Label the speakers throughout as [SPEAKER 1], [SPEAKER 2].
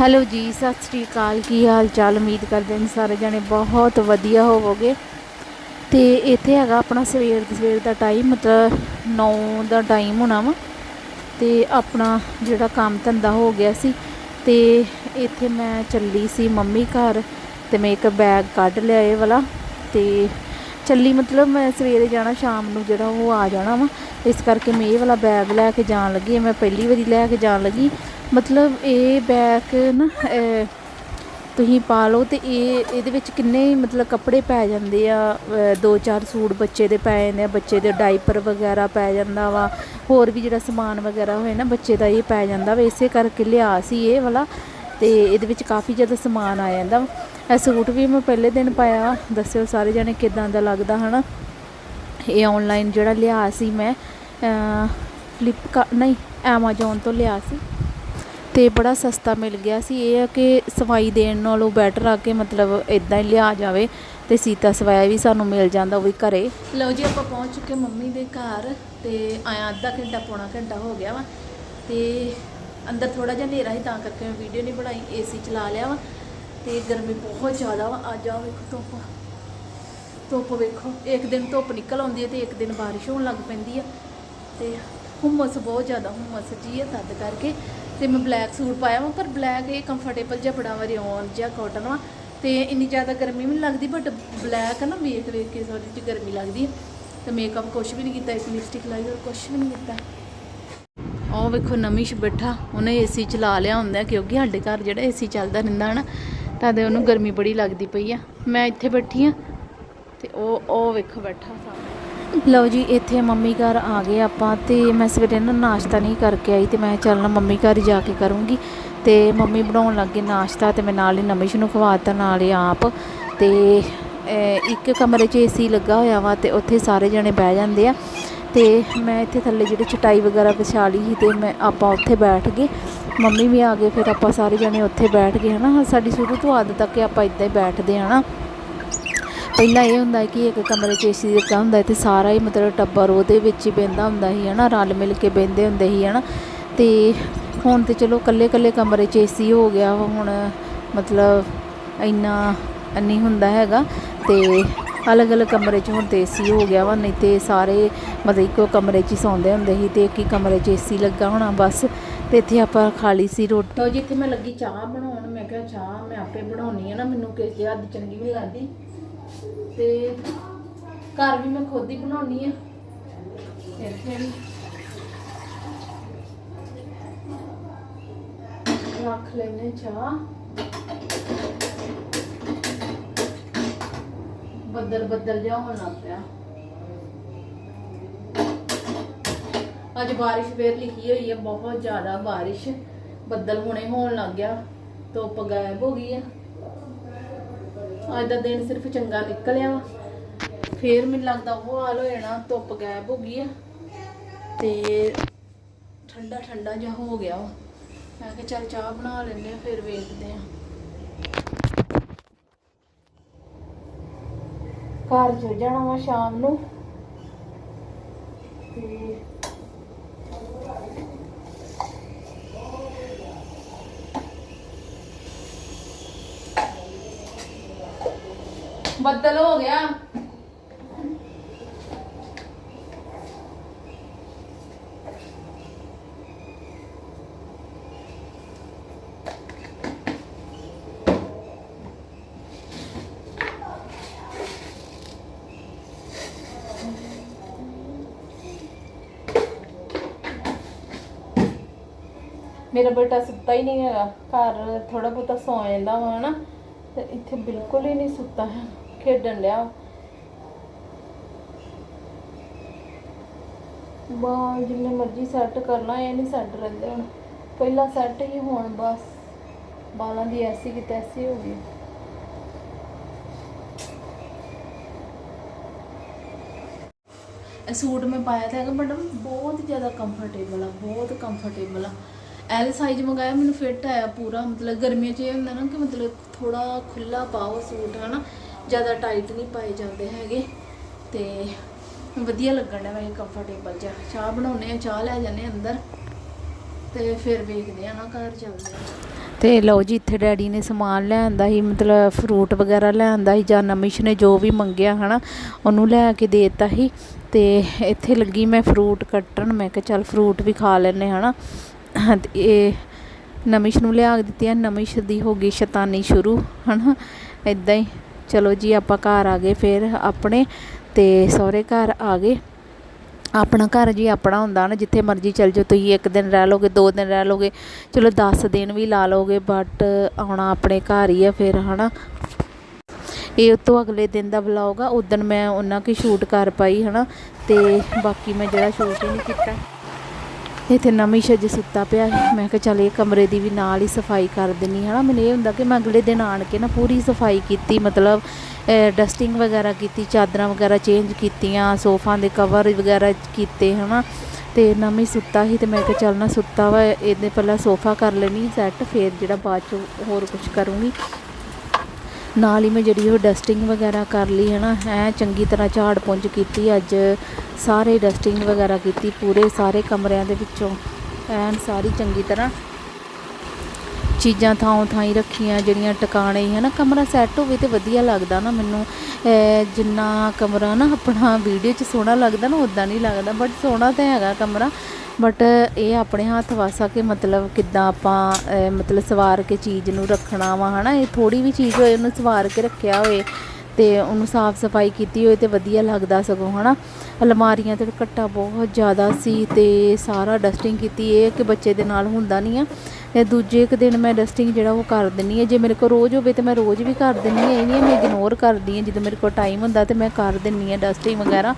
[SPEAKER 1] Hello ਜੀ, ਸਤਿ ਸ੍ਰੀ ਅਕਾਲ। ਕੀ ਹਾਲ ਚਾਲ? ਉਮੀਦ ਕਰਦੇ ਹਾਂ ਸਾਰੇ ਜਣੇ ਬਹੁਤ ਵਧੀਆ ਹੋਵੋਗੇ। ਤੇ ਇੱਥੇ ਹੈਗਾ ਆਪਣਾ ਸਵੇਰ ਦੀ, ਸਵੇਰ ਦਾ ਟਾਈਮ ਮਤਲਬ 9 ਦਾ ਟਾਈਮ ਹੋਣਾ ਵਾ। ਤੇ ਆਪਣਾ ਜਿਹੜਾ ਕੰਮ ਧੰਦਾ ਹੋ ਗਿਆ ਸੀ, ਤੇ ਇੱਥੇ ਮੈਂ ਚੱਲੀ ਸੀ ਮੰਮੀ ਘਰ, ਤੇ ਮੈਂ ਇੱਕ ਬੈਗ ਕੱਢ ਲਿਆ ਇਹ ਵਾਲਾ, ਤੇ ਚੱਲੀ ਮਤਲਬ ਮੈਂ ਸਵੇਰੇ ਜਾਣਾ, ਸ਼ਾਮ ਨੂੰ ਜਿਹੜਾ ਉਹ ਆ ਜਾਣਾ ਵਾ। ਇਸ ਕਰਕੇ ਮੈਂ ਇਹ ਵਾਲਾ ਬੈਗ ਲੈ ਕੇ ਜਾਣ ਲੱਗੀ ਮੈਂ ਪਹਿਲੀ ਵਾਰੀ ਲੈ ਕੇ ਜਾਣ ਲੱਗੀ। ਮਤਲਬ ਇਹ ਬੈਗ ਨਾ ਤੁਸੀਂ ਪਾ ਲਓ ਤੇ ਇਹ, ਇਹਦੇ ਵਿੱਚ ਕਿੰਨੇ ਮਤਲਬ ਕੱਪੜੇ ਪੈ ਜਾਂਦੇ ਆ ਦੋ ਚਾਰ ਸੂਟ ਬੱਚੇ ਦੇ ਪੈ ਜਾਂਦੇ ਆ। ਬੱਚੇ ਦੇ ਡਾਈਪਰ ਵਗੈਰਾ ਪੈ ਜਾਂਦਾ ਵਾ। ਹੋਰ ਵੀ ਜਿਹੜਾ ਸਮਾਨ ਵਗੈਰਾ ਹੋਏ ਨਾ, ਬੱਚੇ ਦਾ ਇਹ ਪੈ ਜਾਂਦਾ ਵਾ। ਇਸੇ ਕਰਕੇ ਲਿਆ ਸੀ ਇਹ ਵਾਲਾ ਤੇ ਇਹਦੇ ਵਿੱਚ ਕਾਫੀ ਜ਼ਿਆਦਾ ਸਮਾਨ ਆ ਜਾਂਦਾ ਵਾ। ਇਹ ਸੂਟ ਵੀ ਮੈਂ ਪਹਿਲੇ ਦਿਨ ਪਾਇਆ ਦੱਸਿਓ ਸਾਰੇ ਜਣੇ ਕਿਦਾਂ ਦਾ ਲੱਗਦਾ, ਹਨਾ? ਇਹ ਆਨਲਾਈਨ ਜਿਹੜਾ ਲਿਆ ਸੀ ਮੈਂ ਫਲਿੱਪਕਾ ਨਹੀਂ ਐਮਾਜ਼ੋਨ ਤੋਂ ਲਿਆ ਸੀ। ਤੇ ਬੜਾ ਸਸਤਾ ਮਿਲ ਗਿਆ ਸੀ। ਇਹ ਆ ਕਿ ਸਵਾਈ ਦੇਣ ਨਾਲੋਂ ਬੈਟਰ ਆ ਕੇ ਮਤਲਬ ਇਦਾਂ ਹੀ ਲਿਆ ਜਾਵੇ ਤੇ ਸੀਤਾ ਸਵਾਇਆ ਵੀ ਸਾਨੂੰ ਮਿਲ ਜਾਂਦਾ, ਉਹ ਵੀ ਘਰੇ। ਲਓ ਜੀ, ਆਪਾਂ ਪਹੁੰਚ ਚੁੱਕੇ ਮੰਮੀ ਦੇ ਘਰ ਤੇ ਆਇਆ ਅੱਧਾ ਘੰਟਾ, ਪੌਣਾ ਘੰਟਾ ਹੋ ਗਿਆ ਵਾ। ਤੇ ਅੰਦਰ ਥੋੜਾ ਜਿਹਾ ਹਨੇਰਾ ਸੀ, ਤਾਂ ਕਰਕੇ ਮੈਂ ਵੀਡੀਓ ਨਹੀਂ ਬਣਾਈ ਏਸੀ ਚਲਾ ਲਿਆ ਵਾ। ਤੇ ਗਰਮੀ ਬਹੁਤ ਜ਼ਿਆਦਾ ਵਾ। ਅੱਜ ਆ ਵੇਖੋ ਧੁੱਪ। ਧੁੱਪ ਵੇਖੋ। ਇੱਕ ਦਿਨ ਧੁੱਪ ਨਿਕਲ ਆਉਂਦੀ ਹੈ ਤੇ ਇੱਕ ਦਿਨ ਬਾਰਿਸ਼ ਹੋਣ ਲੱਗ ਪੈਂਦੀ ਆ। ਤੇ ਹੁਮਸ ਬਹੁਤ ਜ਼ਿਆਦਾ, ਹੁਮਸ ਜੀ ਹੈ ਤਦ ਕਰਕੇ। ਤੇ ਮੈਂ ਬਲੈਕ ਸੂਟ ਪਾਇਆ ਵਾ, ਪਰ ਬਲੈਕ ਇਹ ਕੰਫਰਟੇਬਲ ਜਿਹਾ ਬੜਾ ਵਾ ਰਿਓਨ ਜਿਹਾ ਕਾਟਨ ਵਾ। ਤੇ ਇੰਨੀ ਜ਼ਿਆਦਾ ਗਰਮੀ ਵੀ ਨਹੀਂ ਲੱਗਦੀ ਬਟ ਬਲੈਕ ਹੈ ਨਾ, ਵੇਖ ਵੇਖ ਕੇ ਥੋੜੀ ਜਿਹੀ ਗਰਮੀ ਲੱਗਦੀ ਹੈ ਤੇ ਮੇਕਅਪ ਕੁਛ ਵੀ ਨਹੀਂ ਕੀਤਾ, ਇੱਕ ਲਿਪਸਟਿਕ ਲਾਈ ਹੋਰ ਕੁਛ ਵੀ ਨਹੀਂ ਕੀਤਾ। ਉਹ ਵੇਖੋ ਨਮਿਸ਼ ਬੈਠਾ, ਉਹਨੇ ਏਸੀ ਚਲਾ ਲਿਆ ਹੁੰਦਾ, ਕਿਉਂਕਿ ਸਾਡੇ ਘਰ ਜਿਹੜਾ ਏਸੀ ਚੱਲਦਾ ਰਹਿੰਦਾ ਨਾ ਤਦ ਉਹਨੂੰ ਗਰਮੀ ਬੜੀ ਲੱਗਦੀ ਪਈ ਆ। ਮੈਂ ਇੱਥੇ ਬੈਠੀ ਆ ਤੇ ਉਹ ਉਹ ਵੇਖੋ ਬੈਠਾ ਸਾਹਮਣੇ। ਲਓ ਜੀ, ਇੱਥੇ ਮੰਮੀ ਘਰ ਆ ਗਏ ਆਪਾਂ ਤੇ ਮੈਂ ਸਵੇਰੇ ਨਾ ਨਾਸ਼ਤਾ ਨਹੀਂ ਕਰਕੇ ਆਈ ਤੇ ਮੈਂ ਚੱਲ ਨਾ ਮੰਮੀ ਘਰ ਜਾ ਕੇ ਕਰੂੰਗੀ। ਤੇ ਮੰਮੀ ਬਣਾਉਣ ਲੱਗੇ ਨਾਸ਼ਤਾ ਤੇ ਮੈਂ ਨਾਲ ਹੀ ਨਮਿਸ਼ ਨੂੰ ਖਵਾਤਾ, ਨਾਲ ਹੀ ਆਪ। ਤੇ ਇੱਕ ਕਮਰੇ 'ਚ ਏਸੀ ਲੱਗਾ ਹੋਇਆ ਵਾ ਤੇ ਉੱਥੇ ਸਾਰੇ ਜਣੇ ਬਹਿ ਜਾਂਦੇ ਆ। ਤੇ ਮੈਂ ਇੱਥੇ ਥੱਲੇ ਜਿਹੜੀ ਚਟਾਈ ਵਗੈਰਾ ਵਿਛਾ ਲਈ ਸੀ ਤੇ ਮੈਂ ਆਪਾਂ ਉੱਥੇ ਬੈਠ ਗਏ। ਮੰਮੀ ਵੀ ਆ ਗਏ, ਫਿਰ ਆਪਾਂ ਸਾਰੇ ਜਣੇ ਉੱਥੇ ਬੈਠ ਗਏ, ਹਨਾ? ਸਾਡੀ ਸ਼ੁਰੂ ਤੋਂ ਆਦਤ ਆ ਕਿ ਆਪਾਂ ਇੱਦਾਂ ਹੀ ਬੈਠਦੇ ਹਾਂ ਨਾ ਪਹਿਲਾਂ ਇਹ ਹੁੰਦਾ ਕਿ ਇੱਕ ਕਮਰੇ 'ਚ ਏਸੀ ਦਿੱਤਾ ਹੁੰਦਾ ਹੈ ਤੇ ਸਾਰਾ ਹੀ ਮਤਲਬ ਟੱਬਰ ਉਹਦੇ ਵਿੱਚ ਹੀ ਬਹਿੰਦਾ ਹੁੰਦਾ ਸੀ, ਹਨਾ? ਰਲ ਮਿਲ ਕੇ ਬਹਿੰਦੇ ਹੁੰਦੇ ਸੀ, ਹਨਾ? ਤੇ ਹੁਣ ਤੇ ਚਲੋ ਕੱਲੇ ਕੱਲੇ ਕਮਰੇ 'ਚ ਏਸੀ ਹੋ ਗਿਆ, ਹੁਣ ਮਤਲਬ ਇੰਨਾ ਨਹੀਂ ਹੁੰਦਾ ਹੈਗਾ ਤੇ ਅਲੱਗ-ਅਲੱਗ ਕਮਰੇ 'ਚ ਹੁਣ ਤੇ ਏਸੀ ਹੋ ਗਿਆ ਵਾ, ਨਹੀਂ ਤੇ ਸਾਰੇ ਮਤਲਬ ਇੱਕੋ ਕਮਰੇ 'ਚ ਹੀ ਸੌਂਦੇ ਹੁੰਦੇ ਸੀ ਤੇ ਇੱਕ ਹੀ ਕਮਰੇ 'ਚ ਏਸੀ ਲੱਗਾ ਹੋਣਾ ਬਸ। ਤੇ ਇੱਥੇ ਆਪਾਂ ਖਾ ਲਈ ਸੀ ਰੋਟੀ। ਤਾਂ ਜਿੱਥੇ ਮੈਂ ਲੱਗੀ ਚਾਹ ਬਣਾਉਣ। ਮੈਂ ਕਿਹਾ ਚਾਹ ਮੈਂ ਆਪੇ ਬਣਾਉਣੀ ਹੈ ਨਾ, ਮੈਨੂੰ ਕਿਸੇ ਦੇ ਹੱਥ ਦੀ ਚੰਗੀ ਨਹੀਂ ਲੱਗਦੀ। ਤੇ ਘਰ ਵੀ ਮੈਂ ਖੁਦ ਹੀ ਬਣਾਉਣੀ ਆ। ਇੱਥੇ ਵੀ। ਰੱਖ ਲੈਨੇ ਚਾਹ। ਬੱਦਲ ਬੱਦਲ ਜਿਹਾ ਹੋਣ ਲੱਗ ਪਿਆ। ਅੱਜ ਬਾਰਿਸ਼ ਫੇਰ ਲਿਖੀ ਹੋਈ ਹੈ ਬਹੁਤ ਜ਼ਿਆਦਾ ਬਾਰਿਸ਼ ਬੱਦਲ ਹੁਣੇ ਹੋਣ ਲੱਗ ਗਿਆ, ਧੁੱਪ ਗਾਇਬ ਹੋ ਗਈ ਆ। ਅੱਜ ਦਾ ਦਿਨ ਸਿਰਫ ਚੰਗਾ ਨਿਕਲਿਆ ਵਾ। ਫੇਰ ਮੈਨੂੰ ਲੱਗਦਾ ਉਹ ਹਾਲ ਹੋ ਜਾਣਾ, ਧੁੱਪ ਗਾਇਬ ਹੋ ਗਈ ਆ ਤੇ ਠੰਡਾ ਠੰਡਾ ਜਿਹਾ ਹੋ ਗਿਆ ਵਾ। ਮੈਂ ਕਿਹਾ ਚੱਲ ਚਾਹ ਬਣਾ ਲੈਂਦੇ ਆ, ਫਿਰ ਵੇਖਦੇ ਆ। ਘਰ ਚਲ ਜਾਣਾ ਵਾ ਸ਼ਾਮ ਨੂੰ। ਤੇ ਬੱਦਲ ਹੋ ਗਿਆ। ਮੇਰਾ ਬੇਟਾ ਸੁੱਤਾ ਹੀ ਨਹੀਂ ਹੈਗਾ, ਘਰ ਥੋੜਾ ਬਹੁਤਾ ਸੌ ਜਾਂਦਾ ਵਾ ਹਨਾ, ਤੇ ਇੱਥੇ ਬਿਲਕੁਲ ਹੀ ਨਹੀਂ ਸੁੱਤਾ ਹੈ ਖੇਡਣ ਡਿਆ ਬਾ ਜਿੰਨੇ ਮਰਜ਼ੀ ਸੈੱਟ ਕਰਨਾ ਲਾਂ, ਇਹ ਨਹੀਂ ਸੈੱਟ ਰਹਿੰਦੇ ਹੁਣ। ਪਹਿਲਾਂ ਸੈੱਟ ਹੀ ਹੋਣ ਬਸ, ਬਾਲਾਂ ਦੀ ਐਸੀ ਕਿ ਤੈਸੀ ਹੋ ਗਈ। ਇਹ ਸੂਟ ਮੈਂ ਪਾਇਆ ਤਾਂ ਹੈਗਾ ਮੈਡਮ ਬਹੁਤ ਜ਼ਿਆਦਾ ਕੰਫਰਟੇਬਲ ਆ, ਬਹੁਤ ਕੰਫਰਟੇਬਲ ਆ। ਐਲ ਸਾਈਜ਼ ਮੰਗਾਇਆ, ਮੈਨੂੰ ਫਿੱਟ ਆਇਆ ਪੂਰਾ। ਮਤਲਬ ਗਰਮੀਆਂ 'ਚ ਇਹ ਹੁੰਦਾ ਨਾ ਕਿ ਮਤਲਬ ਥੋੜਾ ਖੁੱਲਾ ਪਾਓ ਸੂਟ, ਹਨਾ। ਜ਼ਿਆਦਾ ਟਾਈਟ ਨਹੀਂ ਪਾਏ ਜਾਂਦੇ ਹੈਗੇ। ਤੇ ਵਧੀਆ ਲੱਗਣ ਡਿਆ ਮੈਂ ਕੰਫਰਟੇਬਲ ਜਿਹਾ। ਚਾਹ ਬਣਾਉਨੇ ਆ ਚਾਹ ਲੈ ਜਾਂਦੇ ਆ ਅੰਦਰ। ਤੇ ਫਿਰ ਵੇਖਦੇ ਆ ਨਾ ਘਰ ਚੱਲਦੇ ਆ ਤੇ ਲਓ ਜੀ, ਇੱਥੇ ਡੈਡੀ ਨੇ ਸਮਾਨ ਲੈ ਆਂਦਾ ਸੀ, ਮਤਲਬ ਫਰੂਟ ਵਗੈਰਾ ਲੈ ਆਂਦਾ ਸੀ, ਜਾਂ ਨਮਿਸ਼ ਨੇ ਜੋ ਵੀ ਮੰਗਿਆ, ਹਨਾ, ਉਹਨੂੰ ਲੈ ਕੇ ਦੇ ਦਿੱਤਾ ਸੀ। ਤੇ ਇੱਥੇ ਲੱਗੀ ਮੈਂ ਫਰੂਟ ਕੱਟਣ। ਮੈਂ ਕਿਹਾ ਚੱਲ ਫਰੂਟ ਵੀ ਖਾ ਲੈਨੇ ਹਨਾ। ਤੇ ਇਹ ਨਮਿਸ਼ ਨੂੰ ਲਿਆ ਕੇ ਦਿੱਤੀਆਂ ਨਮਿਸ਼ ਦੀ ਹੋ ਗਈ ਸ਼ੈਤਾਨੀ ਸ਼ੁਰੂ, ਹਨਾ? ਇਦਾਂ ਹੀ। ਚਲੋ ਜੀ, ਆਪਾਂ ਘਰ ਆ ਗਏ ਫਿਰ ਆਪਣੇ ਤੇ ਸਹੁਰੇ ਘਰ ਆ ਗਏ। ਆਪਣਾ ਘਰ ਜੀ ਆਪਣਾ ਹੁੰਦਾ ਨਾ, ਜਿੱਥੇ ਮਰਜ਼ੀ ਚਲ ਜਾਓ। ਤੁਸੀਂ ਇੱਕ ਦਿਨ ਰਹਿ ਲੋਗੇ ਦੋ ਦਿਨ ਰਹਿ ਲੋਗੇ ਚਲੋ 10 ਦਿਨ ਵੀ ਲਾ ਲੋਗੇ ਬਟ ਆਉਣਾ ਆਪਣੇ ਘਰ ਹੀ ਆ ਫਿਰ, ਹਨਾ? ਇਹ ਉਸ ਤੋਂ ਅਗਲੇ ਦਿਨ ਦਾ ਵਲੌਗ ਆ। ਉਦੋਂ ਮੈਂ ਉਹਨਾਂ ਕੀ ਸ਼ੂਟ ਕਰ ਪਾਈ, ਹਨਾ? ਤੇ ਬਾਕੀ ਮੈਂ ਜਿਹੜਾ ਸ਼ੂਟ ਹੀ ਨਹੀਂ ਕੀਤਾ। ਇੱਥੇ ਨਵੀਂ ਛੱਜ ਸੁੱਤਾ ਪਿਆ ਸੀ। ਮੈਂ ਕਿਹਾ ਚੱਲ ਇਹ ਕਮਰੇ ਦੀ ਵੀ ਨਾਲ ਹੀ ਸਫ਼ਾਈ ਕਰ ਦਿੰਨੀ ਹਨਾ, ਮੈਨੂੰ ਇਹ ਹੁੰਦਾ ਕਿ ਮੈਂ ਅਗਲੇ ਦਿਨ ਆਣ ਕੇ ਨਾ ਪੂਰੀ ਸਫ਼ਾਈ ਕੀਤੀ, ਮਤਲਬ ਡਸਟਿੰਗ ਵਗੈਰਾ ਕੀਤੀ, ਚਾਦਰਾਂ ਵਗੈਰਾ ਚੇਂਜ ਕੀਤੀਆਂ, ਸੋਫਾ ਦੇ ਕਵਰ ਵਗੈਰਾ ਕੀਤੇ, ਹਨਾ। ਤੇ ਨਵੀਂ ਸੁੱਤਾ ਸੀ ਤੇ ਮੈਂ ਕਿਹਾ ਚੱਲ ਨਾ ਸੁੱਤਾ ਵਾ, ਇਹਦੇ ਪਹਿਲਾਂ ਸੋਫਾ ਕਰ ਲੈਣੀ ਸੈੱਟ ਫੇਰ ਜਿਹੜਾ ਬਾਅਦ ਚ ਹੋਰ ਕੁਝ ਕਰੂੰਗੀ। ਨਾਲ ਹੀ ਮੈਂ ਜਿਹੜੀ ਉਹ ਡਸਟਿੰਗ ਵਗੈਰਾ ਕਰ ਲਈ ਹੈ ਨਾ ਐ ਚੰਗੀ ਤਰ੍ਹਾਂ ਝਾੜ ਪੁੰਜ ਕੀਤੀ ਅੱਜ। ਸਾਰੇ ਡਸਟਿੰਗ ਵਗੈਰਾ ਕੀਤੀ ਪੂਰੇ ਸਾਰੇ ਕਮਰਿਆਂ ਦੇ ਵਿੱਚੋਂ। ਐਨ ਸਾਰੀ ਚੰਗੀ ਤਰ੍ਹਾਂ ਚੀਜ਼ਾਂ ਥਾਂ ਥਾਂ ਹੀ ਰੱਖੀਆਂ, ਜਿਹੜੀਆਂ ਟਿਕਾਣੇ ਹੈ ਨਾ ਕਮਰਾ ਸੈੱਟ ਹੋਵੇ ਤੇ ਵਧੀਆ ਲੱਗਦਾ ਨਾ ਮੈਨੂੰ। ਜਿੰਨਾ ਕਮਰਾ ਨਾ ਆਪਣਾ ਵੀਡੀਓ 'ਚ ਸੋਹਣਾ ਲੱਗਦਾ ਨਾ ਉਦਾਂ ਨਹੀਂ ਲੱਗਦਾ। ਬਟ ਸੋਹਣਾ ਤਾਂ ਹੈਗਾ ਕਮਰਾ। ਬਟ eh, ਇਹ ਆਪਣੇ ਹੱਥ ਵਾਸਾ ਕਿ ਮਤਲਬ ਕਿੱਦਾਂ ਆਪਾਂ eh, ਮਤਲਬ ਸਵਾਰ ਕੇ ਚੀਜ਼ ਨੂੰ ਰੱਖਣਾ ਵਾ, ਹਨਾ? ਇਹ ਥੋੜੀ ਵੀ ਚੀਜ਼ ਹੋਏ, ਉਹਨੂੰ ਸਵਾਰ ਕੇ ਰੱਖਿਆ ਹੋਏ ਤੇ ਉਹਨੂੰ ਸਾਫ਼ ਸਫ਼ਾਈ ਕੀਤੀ ਹੋਏ ਤੇ ਵਧੀਆ ਲੱਗਦਾ ਸਗੋਂ, ਹਨਾ? ਅਲਮਾਰੀਆਂ ਤੇ ਘੱਟਾ ਬਹੁਤ ਜ਼ਿਆਦਾ ਸੀ ਤੇ ਸਾਰਾ ਡਸਟਿੰਗ ਕੀਤੀ, ਇਹ ਕਿ ਬੱਚੇ ਦੇ ਨਾਲ ਹੁੰਦਾ ਨਹੀਂ ਆ। ਤੇ ਦੂਜੇ ਇੱਕ ਦਿਨ ਮੈਂ ਡਸਟਿੰਗ ਜਿਹੜਾ ਉਹ ਕਰ ਦਿੰਨੀ ਆ ਜੇ ਮੇਰੇ ਕੋਲ ਰੋਜ਼ ਹੋਵੇ ਤੇ ਮੈਂ ਰੋਜ਼ ਵੀ ਕਰ ਦਿੰਨੀ ਆ ਇਹ ਨਹੀਂ ਮੈਂ ਇਗਨੋਰ ਕਰਦੀ ਹਾਂ। ਜਦੋਂ ਮੇਰੇ ਕੋਲ ਟਾਈਮ ਹੁੰਦਾ ਤੇ ਮੈਂ ਕਰ ਦਿੰਨੀ ਹਾਂ ਡਸਟਿੰਗ ਵਗੈਰਾ।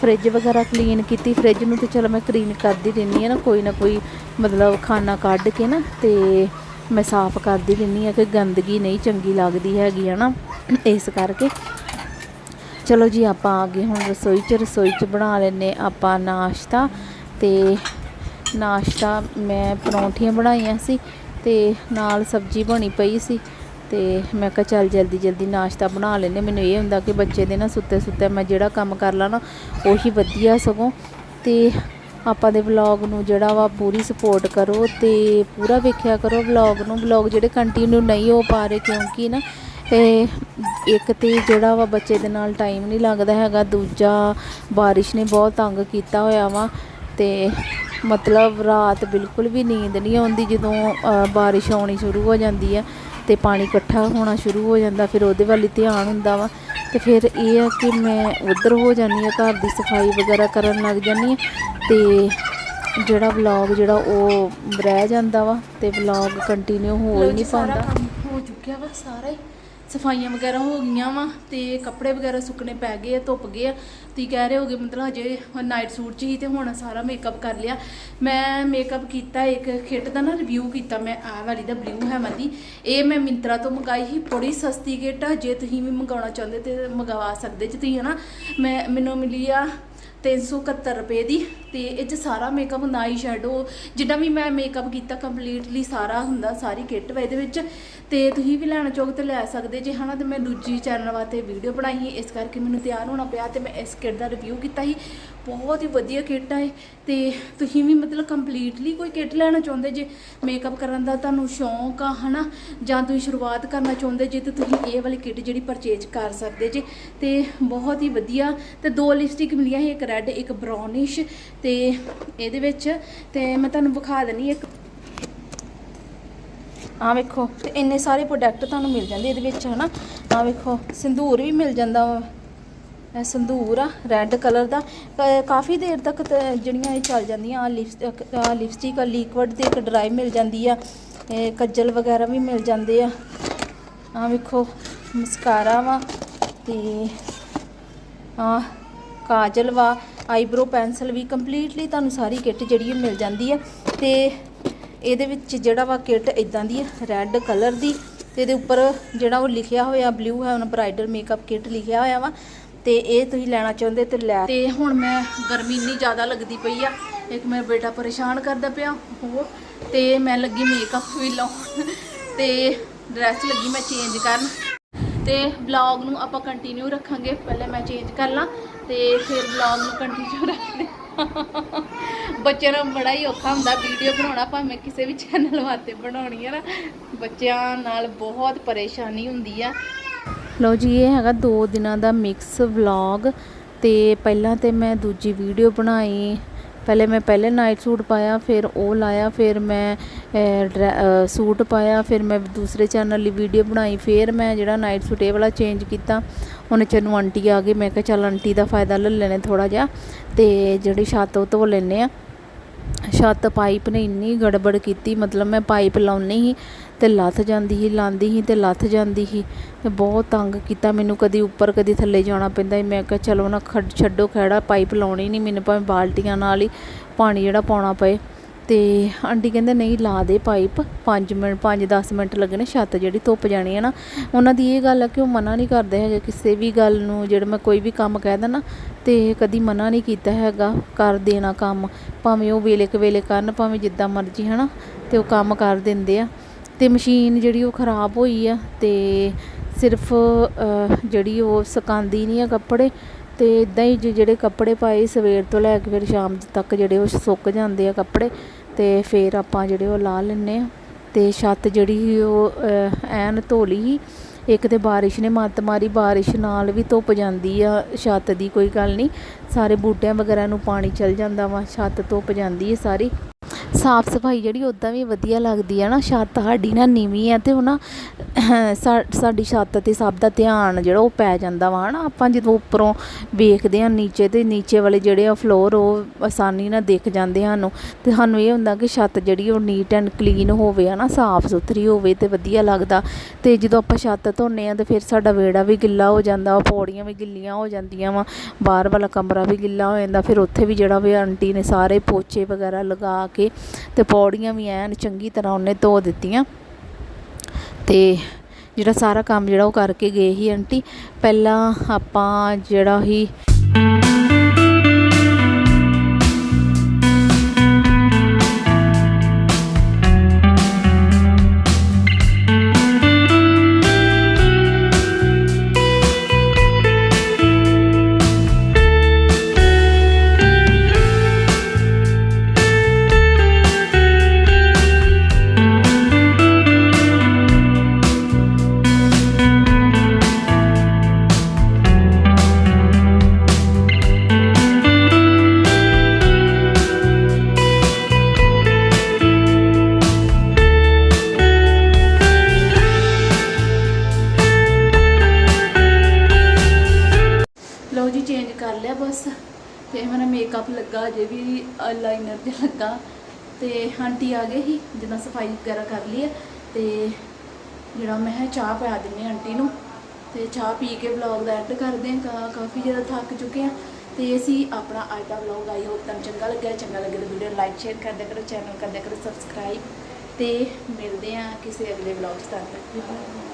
[SPEAKER 1] ਫ੍ਰਿਜ ਵਗੈਰਾ ਕਲੀਨ ਕੀਤੀ, ਫ੍ਰਿਜ ਨੂੰ ਤੇ ਚਲੋ ਮੈਂ ਕਲੀਨ ਕਰਦੀ ਰਹਿੰਦੀ ਆ ਨਾ, ਕੋਈ ਨਾ ਕੋਈ ਮਤਲਬ ਖਾਣਾ ਕੱਢ ਕੇ ਨਾ ਤੇ ਮੈਂ ਸਾਫ਼ ਕਰਦੀ ਰਹਿੰਦੀ ਆ ਕਿ ਗੰਦਗੀ ਨਹੀਂ ਚੰਗੀ ਲੱਗਦੀ ਹੈਗੀ ਹੈ ਨਾ ਇਸ ਕਰਕੇ। ਚਲੋ ਜੀ, ਆਪਾਂ ਆ ਗਏ ਹੁਣ ਰਸੋਈ 'ਚ ਰਸੋਈ 'ਚ ਬਣਾ ਲੈਨੇ ਆਪਾਂ ਨਾਸ਼ਤਾ ਤੇ ਨਾਸ਼ਤਾ ਮੈਂ ਪਰੌਂਠੀਆਂ ਬਣਾਈਆਂ ਸੀ ਤੇ ਨਾਲ ਸਬਜ਼ੀ ਬਣੀ ਪਈ ਸੀ। ਤੇ ਮੈਂ ਕਿਹਾ ਚੱਲ ਜਲਦੀ ਜਲਦੀ ਨਾਸ਼ਤਾ ਬਣਾ ਲੈਨੇ ਮੈਨੂੰ ਇਹ ਹੁੰਦਾ ਕਿ ਬੱਚੇ ਦੇ ਨਾ ਸੁੱਤੇ ਸੁੱਤੇ ਮੈਂ ਜਿਹੜਾ ਕੰਮ ਕਰ ਲਾਂ ਨਾ, ਉਹੀ ਵਧੀਆ ਸਗੋਂ। ਤੇ ਆਪਾਂ ਦੇ ਵਲੌਗ ਨੂੰ ਜਿਹੜਾ ਵਾ ਪੂਰੀ ਸਪੋਰਟ ਕਰੋ ਤੇ ਪੂਰਾ ਵੇਖਿਆ ਕਰੋ ਵਲੌਗ ਨੂੰ। ਵਲੌਗ ਜਿਹੜੇ ਕੰਟੀਨਿਊ ਨਹੀਂ ਹੋ ਪਾ ਰਹੇ ਕਿਉਂਕਿ ਨਾ, ਇਹ ਇੱਕ ਤੇ ਜਿਹੜਾ ਵਾ ਬੱਚੇ ਦੇ ਨਾਲ ਟਾਈਮ ਨਹੀਂ ਲੱਗਦਾ ਹੈਗਾ। ਦੂਜਾ, ਬਾਰਿਸ਼ ਨੇ ਬਹੁਤ ਤੰਗ ਕੀਤਾ ਹੋਇਆ ਵਾ ਤੇ ਮਤਲਬ ਰਾਤ ਬਿਲਕੁਲ ਵੀ ਨੀਂਦ ਨਹੀਂ ਆਉਂਦੀ ਜਦੋਂ ਬਾਰਿਸ਼ ਆਉਣੀ ਸ਼ੁਰੂ ਹੋ ਜਾਂਦੀ ਆ। ਤੇ ਪਾਣੀ ਇਕੱਠਾ ਹੋਣਾ ਸ਼ੁਰੂ ਹੋ ਜਾਂਦਾ ਫਿਰ ਉਹਦੇ ਵੱਲ ਹੀ ਧਿਆਨ ਹੁੰਦਾ ਵਾ। ਤੇ ਫਿਰ ਇਹ ਆ ਕਿ ਮੈਂ ਉਧਰ ਹੋ ਜਾਂਦੀ ਆ ਘਰ ਦੀ ਸਫ਼ਾਈ ਵਗੈਰਾ ਕਰਨ ਲੱਗ ਜਾਂਦੀ ਆ ਤੇ ਜਿਹੜਾ ਵਲੌਗ ਜਿਹੜਾ ਉਹ ਰਹਿ ਜਾਂਦਾ ਵਾ ਤੇ ਵਲੌਗ ਕੰਟੀਨਿਊ ਹੋ ਹੀ ਨਹੀਂ ਪਾਉਂਦਾ। ਹੋ ਚੁੱਕਿਆ ਵਾ ਸਾਰਾ ਹੀ। ਸਫਾਈਆਂ ਵਗੈਰਾ ਹੋ ਗਈਆਂ ਵਾ ਤੇ ਕੱਪੜੇ ਵਗੈਰਾ ਸੁੱਕਣੇ ਪੈ ਗਏ ਆ, ਧੁੱਪ ਗਏ ਆ। ਤੁਸੀਂ ਕਹਿ ਰਹੇ ਹੋਗੇ ਮਤਲਬ ਹਜੇ ਨਾਈਟ ਸੂਟ 'ਚ ਹੀ ਤੇ ਹੁਣ ਸਾਰਾ ਮੇਕਅਪ ਕਰ ਲਿਆ। ਮੈਂ ਮੇਕਅਪ ਕੀਤਾ ਇੱਕ ਕਿੱਟ ਦਾ ਨਾ ਰਿਵਿਊ ਕੀਤਾ ਮੈਂ ਆ ਵਾਲੀ ਦਾ ਬਲੂ ਹੈਮਨ ਦੀ। ਇਹ ਮੈਂ ਮਿੰਤਰਾ ਤੋਂ ਮੰਗਾਈ ਸੀ, ਬੜੀ ਸਸਤੀ ਕਿੱਟ ਆ, ਜੇ ਤੁਸੀਂ ਵੀ ਮੰਗਾਉਣਾ ਚਾਹੁੰਦੇ ਤੇ ਮੰਗਵਾ ਸਕਦੇ ਜੇ ਤੁਸੀਂ, ਹਨਾ। ਮੈਂ, ਮੈਨੂੰ ਮਿਲੀ ਆ 371 ਰੁਪਏ ਦੀ ਤੇ ਇਹ ਚ ਸਾਰਾ ਮੇਕਅਪ ਹੁੰਦਾ ਆਈ ਸ਼ੈਡੋ ਜਿੱਦਾਂ ਵੀ ਮੈਂ ਮੇਕਅਪ ਕੀਤਾ ਕੰਪਲੀਟਲੀ ਸਾਰਾ ਹੁੰਦਾ, ਸਾਰੀ ਕਿੱਟ ਵਾ ਇਹਦੇ ਵਿੱਚ। ਤੇ ਤੁਸੀਂ ਵੀ ਲੈਣਾ ਚਾਹੋ ਤੇ ਲੈ ਸਕਦੇ ਜੇ, ਹਨਾ, ਤੇ ਮੈਂ ਦੂਜੀ ਚੈਨਲ ਵਾਸਤੇ ਵੀਡੀਓ ਬਣਾਈ ਸੀ, ਇਸ ਕਰਕੇ ਮੈਨੂੰ ਤਿਆਰ ਹੋਣਾ ਪਿਆ ਤੇ ਮੈਂ ਇਸ ਕਿੱਟ ਦਾ ਰਿਵਿਊ ਕੀਤਾ ਸੀ। ਬਹੁਤ ਹੀ ਵਧੀਆ ਕਿੱਟ ਹੈ ਇਹ ਤੇ ਤੁਸੀਂ ਵੀ ਮਤਲਬ ਕੰਪਲੀਟਲੀ ਕੋਈ ਕਿੱਟ ਲੈਣਾ ਚਾਹੁੰਦੇ ਜੇ ਮੇਕਅਪ ਕਰਨ ਦਾ ਤੁਹਾਨੂੰ ਸ਼ੌਂਕ ਆ, ਹਨਾ, ਜਾਂ ਤੁਸੀਂ ਸ਼ੁਰੂਆਤ ਕਰਨਾ ਚਾਹੁੰਦੇ ਜੇ ਤੇ ਤੁਸੀਂ ਇਹ ਵਾਲੀ ਕਿੱਟ ਜਿਹੜੀ ਪਰਚੇਜ ਕਰ ਸਕਦੇ ਜੇ, ਤੇ ਬਹੁਤ ਹੀ ਵਧੀਆ। ਤੇ ਦੋ ਲਿਪਸਟਿਕ ਮਿਲੀਆਂ ਸੀ, ਇੱਕ ਰੈੱਡ ਇੱਕ ਬ੍ਰਾਊਨਿਸ਼ ਤੇ ਇਹਦੇ ਵਿੱਚ ਤੇ ਮੈਂ ਤੁਹਾਨੂੰ ਵਿਖਾ ਦਿੰਨੀ ਇੱਕ ਆ ਵੇਖੋ, ਤੇ ਇੰਨੇ ਸਾਰੇ ਪ੍ਰੋਡਕਟ ਤੁਹਾਨੂੰ ਮਿਲ ਜਾਂਦੇ ਇਹਦੇ ਵਿੱਚ, ਹਨਾ? ਆ ਵੇਖੋ, ਸਿੰਦੂਰ ਵੀ ਮਿਲ ਜਾਂਦਾ ਵਾ। ਇਹ ਸੰਧੂਰ ਆ ਰੈੱਡ ਕਲਰ ਦਾ। ਕ- ਕਾਫੀ ਦੇਰ ਤੱਕ ਜਿਹੜੀਆਂ ਇਹ ਚੱਲ ਜਾਂਦੀਆਂ ਆ ਲਿਪਸਟਿਕ ਆ ਲਿਪਸਟਿਕ ਆ ਲਿਕਵਿਡ ਤੇ ਇੱਕ ਡਰਾਈ ਮਿਲ ਜਾਂਦੀ ਆ। ਇਹ ਕੱਜਲ ਵਗੈਰਾ ਵੀ ਮਿਲ ਜਾਂਦੇ ਆ। ਆ ਵੇਖੋ ਮਸਕਾਰਾ ਵਾ ਤੇ ਆ ਕਾਜਲ ਵਾ। ਆਈਬ੍ਰੋ ਪੈਨਸਲ ਵੀ ਕੰਪਲੀਟਲੀ ਤੁਹਾਨੂੰ ਸਾਰੀ ਕਿੱਟ ਜਿਹੜੀ ਮਿਲ ਜਾਂਦੀ ਆ। ਤੇ ਇਹਦੇ ਵਿੱਚ ਜਿਹੜਾ ਵਾ ਕਿੱਟ ਇਦਾਂ ਦੀ ਹੈ ਰੈੱਡ ਕਲਰ ਦੀ ਤੇ ਇਹਦੇ ਉੱਪਰ ਜਿਹੜਾ ਉਹ ਲਿਖਿਆ ਹੋਇਆ ਬਲੂ ਹੈ, ਉਹਨਾਂ ਬ੍ਰਾਈਡਲ ਮੇਕਅਪ ਕਿੱਟ ਲਿਖਿਆ ਹੋਇਆ ਵਾ ਤੇ ਇਹ ਤੁਸੀਂ ਲੈਣਾ ਚਾਹੁੰਦੇ ਤੇ ਲੈ ਤੇ ਹੁਣ ਮੈਂ ਗਰਮੀ ਇੰਨੀ ਜ਼ਿਆਦਾ ਲੱਗਦੀ ਪਈ ਆ, ਇੱਕ ਮੇਰਾ ਬੇਟਾ ਪਰੇਸ਼ਾਨ ਕਰਦਾ ਪਿਆ ਉਹ ਤੇ ਮੈਂ ਲੱਗੀ ਮੇਕਅਪ ਵੀ ਲਾਉਣ ਤੇ ਡਰੈਸ ਲੱਗੀ ਮੈਂ ਚੇਂਜ ਕਰਨ। ਤੇ ਵਲੌਗ ਨੂੰ ਆਪਾਂ ਕੰਟੀਨਿਊ ਰੱਖਾਂਗੇ। ਪਹਿਲੇ ਮੈਂ ਚੇਂਜ ਕਰ ਲਾਂ ਤੇ ਫਿਰ ਵਲੌਗ ਨੂੰ ਕੰਟੀਨਿਊ ਰੱਖਦੇ ਹਾਂ। ਬੱਚਿਆਂ ਨੂੰ ਬੜਾ ਹੀ ਔਖਾ ਹੁੰਦਾ ਵੀਡੀਓ ਬਣਾਉਣਾ, ਭਾਵੇਂ ਕਿਸੇ ਵੀ ਚੈਨਲ ਵਾਸਤੇ ਬਣਾਉਣੀ ਹੈ ਨਾ। ਬੱਚਿਆਂ ਨਾਲ ਬਹੁਤ ਪਰੇਸ਼ਾਨੀ ਹੁੰਦੀ ਆ। ਲਓ ਜੀ, ਇਹ ਹੈਗਾ 2 ਦਿਨਾਂ ਦਾ ਮਿਕਸ ਵਲੌਗ ਤੇ ਪਹਿਲਾਂ ਤੇ ਮੈਂ ਦੂਜੀ ਵੀਡੀਓ ਬਣਾਈ। ਪਹਿਲੇ ਮੈਂ ਪਹਿਲੇ ਨਾਈਟ ਸੂਟ ਪਾਇਆ, ਫਿਰ ਉਹ ਲਾਇਆ, ਫਿਰ ਮੈਂ ਡਰੈ- ਸੂਟ ਪਾਇਆ, ਫਿਰ ਮੈਂ ਦੂਸਰੇ ਚੈਨਲ ਲਈ ਵੀਡੀਓ ਬਣਾਈ, ਫਿਰ ਮੈਂ ਜਿਹੜਾ ਨਾਈਟ ਸੂਟ ਇਹ ਵਾਲਾ ਚੇਂਜ ਕੀਤਾ। ਹੁਣ ਚੈਨੂੰ ਆਂਟੀ ਆ ਗਈ, ਮੈਂ ਕਿਹਾ ਚੱਲ ਆਂਟੀ ਦਾ ਫਾਇਦਾ ਲੈ ਲੈਣੇ ਥੋੜਾ ਜਿਹਾ ਤੇ ਜਿਹੜੀ ਛੱਤ ਉਹ ਧੋ ਲੈਨੇ ਆ ਛੱਤ ਪਾਈਪ ਨੇ ਇੰਨੀ ਗੜਬੜ ਕੀਤੀ, ਮਤਲਬ ਮੈਂ ਪਾਈਪ ਲਾਉਣੀ ਸੀ ਅਤੇ ਲੱਥ ਜਾਂਦੀ ਸੀ ਲਾਉਂਦੀ ਸੀ ਅਤੇ ਲੱਥ ਜਾਂਦੀ ਸੀ। ਅਤੇ ਬਹੁਤ ਤੰਗ ਕੀਤਾ, ਮੈਨੂੰ ਕਦੀ ਉੱਪਰ, ਕਦੀ ਥੱਲੇ ਜਾਣਾ ਪੈਂਦਾ ਸੀ। ਮੈਂ ਕਿਹਾ, ਚਲੋ ਨਾ ਖੱਡ ਛੱਡੋ ਖੜਾ ਪਾਈਪ ਲਾਉਣੀ ਨਹੀਂ ਮੈਨੂੰ ਭਾਵੇਂ ਬਾਲਟੀਆਂ ਨਾਲ ਹੀ ਪਾਣੀ ਜਿਹੜਾ ਪਾਉਣਾ ਪਏ। ਤੇ ਆਂਟੀ ਕਹਿੰਦੇ ਨਹੀਂ, ਲਾ ਦੇ ਪਾਈਪ। 5 ਮਿੰਟ 5-10 ਮਿੰਟ ਲੱਗਣੇ, ਛੱਤ ਜਿਹੜੀ ਧੁੱਪ ਜਾਣੀ ਹੈ ਨਾ। ਉਹਨਾਂ ਦੀ ਇਹ ਗੱਲ ਹੈ ਕਿ ਉਹ ਮਨਾ ਨਹੀਂ ਕਰਦੇ ਹੈਗੇ ਕਿਸੇ ਵੀ ਗੱਲ ਨੂੰ, ਜਿਹੜਾ ਮੈਂ ਕੋਈ ਵੀ ਕੰਮ ਕਹਿ ਦਿੰਦਾ ਤੇ ਕਦੀ ਮਨਾ ਨਹੀਂ ਕੀਤਾ ਹੈਗਾ, ਕਰ ਦੇਣਾ ਕੰਮ। ਭਾਵੇਂ ਉਹ ਵੇਲੇ ਕੁ ਵੇਲੇ ਕਰਨ, ਭਾਵੇਂ ਜਿੱਦਾਂ ਮਰਜ਼ੀ, ਹਨਾ, ਤੇ ਉਹ ਕੰਮ ਕਰ ਦਿੰਦੇ ਆ। ਤੇ ਮਸ਼ੀਨ ਜਿਹੜੀ ਉਹ ਖਰਾਬ ਹੋਈ ਆ, ਤੇ ਸਿਰਫ ਜਿਹੜੀ ਉਹ ਸੁਕਾਉਂਦੀ ਨਹੀਂ ਆ ਕੱਪੜੇ, ਤੇ ਇਦਾਂ ਹੀ ਜੇ, ਜਿਹੜੇ ਕੱਪੜੇ ਪਾਏ ਸਵੇਰ ਤੋਂ ਲੈ ਕੇ ਫਿਰ ਸ਼ਾਮ ਤੱਕ ਜਿਹੜੇ ਉਹ ਸੁੱਕ ਜਾਂਦੇ ਆ ਕੱਪੜੇ ਅਤੇ ਫਿਰ ਆਪਾਂ ਜਿਹੜੇ ਉਹ ਲਾਹ ਲੈਂਦੇ ਹਾਂ। ਅਤੇ ਛੱਤ ਜਿਹੜੀ ਸੀ ਉਹ ਅਹ, ਐਨ ਧੋਲੀ ਸੀ ਇੱਕ ਤਾਂ ਬਾਰਿਸ਼ ਨੇ ਮੱਤ ਮਾਰੀ ਬਾਰਿਸ਼ ਨਾਲ ਵੀ ਧੁੱਪ ਜਾਂਦੀ ਆ ਛੱਤ ਦੀ ਕੋਈ ਗੱਲ ਨਹੀਂ। ਸਾਰੇ ਬੂਟਿਆਂ ਵਗੈਰਾ ਨੂੰ ਪਾਣੀ ਚਲ ਜਾਂਦਾ ਵਾ ਛੱਤ ਧੁੱਪ ਜਾਂਦੀ ਹੈ ਸਾਰੀ। ਸਾਫ਼ ਸਫ਼ਾਈ ਜਿਹੜੀ ਉਦਾਂ ਵੀ ਵਧੀਆ ਲੱਗਦੀ ਆ ਨਾ, ਛੱਤ ਸਾਡੀ ਨਾ ਨੀਵੀਂ ਆ ਤੇ ਉਹ ਨਾ ਸਾ- ਸਾਡੀ ਛੱਤ ਤੇ ਸਭ ਦਾ ਧਿਆਨ ਜਿਹੜਾ ਉਹ ਪੈ ਜਾਂਦਾ ਵਾ ਹਨਾ ਆਪਾਂ ਜਦੋਂ ਉੱਪਰੋਂ ਵੇਖਦੇ ਆ ਨੀਚੇ ਤੇ ਨੀਚੇ ਵਾਲੇ ਜਿਹੜੇ ਆ ਫਲੋਰ ਉਹ ਆਸਾਨੀ ਨਾਲ ਦਿਖ ਜਾਂਦੇ ਸਾਨੂੰ ਤੇ ਸਾਨੂੰ ਇਹ ਹੁੰਦਾ ਕਿ ਛੱਤ ਜਿਹੜੀ ਉਹ ਨੀਟ ਐਂਡ ਕਲੀਨ ਹੋਵੇ ਹਨਾ ਸਾਫ਼ ਸੁਥਰੀ ਹੋਵੇ ਤੇ ਵਧੀਆ ਲੱਗਦਾ ਤੇ ਜਦੋਂ ਆਪਾਂ ਛੱਤ ਧੋਨੇ ਆ ਤੇ ਫਿਰ ਸਾਡਾ ਵਿਹੜਾ ਵੀ ਗਿੱਲਾ ਹੋ ਜਾਂਦਾ ਵਾ ਪੌੜੀਆਂ ਵੀ ਗਿੱਲੀਆਂ ਹੋ ਜਾਂਦੀਆਂ ਵਾ, ਬਾਹਰ ਵਾਲਾ ਕਮਰਾ ਵੀ ਗਿੱਲਾ ਹੋ ਜਾਂਦਾ, ਫਿਰ ਉੱਥੇ ਵੀ ਜਿਹੜਾ ਵੀ ਆਂਟੀ ਨੇ ਸਾਰੇ ਪੋਚੇ ਵਗੈਰਾ ਲਗਾ ਕੇ ਤੇ ਪੌੜੀਆਂ ਵੀ ਐਨ ਚੰਗੀ ਤਰ੍ਹਾਂ ਉਹਨੇ ਧੋ ਦਿੱਤੀਆਂ। ਤੇ ਜਿਹੜਾ ਸਾਰਾ ਕੰਮ ਜਿਹੜਾ ਉਹ ਕਰਕੇ ਗਏ ਸੀ ਆਂਟੀ, ਪਹਿਲਾਂ ਆਪਾਂ ਜਿਹੜਾ ਹੀ ਤੇ ਮੇਰਾ ਮੇਕਅਪ ਲੱਗਾ ਅਜੇ ਵੀ ਲਾਈਨਰ 'ਤੇ ਲੱਗਾ, ਤੇ ਆਂਟੀ ਆ ਗਏ ਸੀ, ਜਿੱਦਾਂ ਸਫ਼ਾਈ ਵਗੈਰਾ ਕਰ ਲਈ ਹੈ ਤੇ ਜਿਹੜਾ ਮੈਂ ਚਾਹ ਪਿਆ ਦਿੰਨੇ ਆਂਟੀ ਨੂੰ, ਤੇ ਚਾਹ ਪੀ ਕੇ ਵਲੌਗ ਦਾ ਐਡ ਕਰਦੇ ਹਾਂ, ਕਾ- ਕਾਫੀ ਜ਼ਿਆਦਾ ਥੱਕ ਚੁੱਕੇ ਹਾਂ, ਤੇ ਅਸੀਂ ਆਪਣਾ ਅੱਜ ਦਾ ਵਲੌਗ ਆਈ ਹੋਪ ਤੁਹਾਨੂੰ ਚੰਗਾ ਲੱਗਿਆ, ਚੰਗਾ ਲੱਗੇ ਤਾਂ ਵੀਡੀਓ ਲਾਈਕ ਸ਼ੇਅਰ ਕਰ ਦਿਆ ਕਰੋ ਚੈਨਲ ਕਰ ਦਿਆ ਕਰੋ ਸਬਸਕ੍ਰਾਈਬ ਤੇ ਮਿਲਦੇ ਹਾਂ ਕਿਸੇ ਅਗਲੇ ਵਲੌਗ 'ਚ ਤੱਕ।